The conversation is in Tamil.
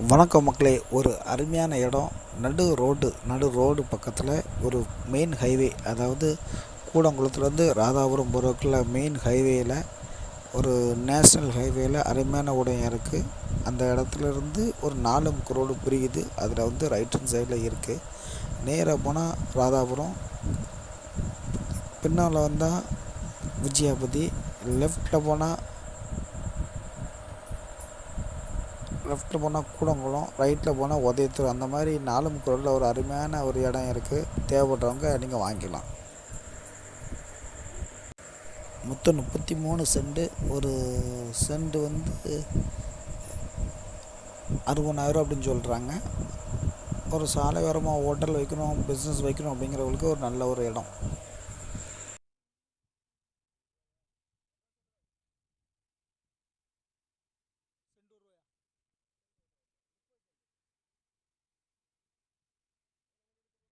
வணக்கம் மக்களே. ஒரு அருமையான இடம். நடு ரோடு நடு ரோடு பக்கத்தில் ஒரு மெயின் ஹைவே அதாவது கூடங்குளத்துலேருந்து ராதாபுரம் போகிறதுக்குள்ள மெயின் ஹைவேயில் ஒரு நேஷ்னல் ஹைவேயில் அருமையான உடையம் இருக்குது அந்த இடத்துலேருந்து ஒரு நாலு ரோடு பிரியுது. அதில் வந்து ரைட் ஹேண்ட் சைடில் இருக்குது நேராக போனால் ராதாபுரம். பின்னால் வந்தால் விஜயாபதி. லெஃப்ட்டில் போனால் லெஃப்ட்டில் போனால் கூடங்குளம் ரைட்டில் போனால் உதயத்தூர் அந்த மாதிரி நாலு முக்கு ரோட்டில் ஒரு அருமையான ஒரு இடம் இருக்குது தேவைப்படுறவங்க நீங்கள் வாங்கிக்கலாம். மொத்தம் முப்பத்தி மூணு சென்ட்டு ஒரு சென்ட் வந்து அறுபதாயிரம் அப்படின்னு சொல்கிறாங்க ஒரு சாலை ஓரமாக ஹோட்டல் வைக்கணும் பிஸ்னஸ் வைக்கணும் அப்படிங்கிறவங்களுக்கு ஒரு நல்ல ஒரு இடம்.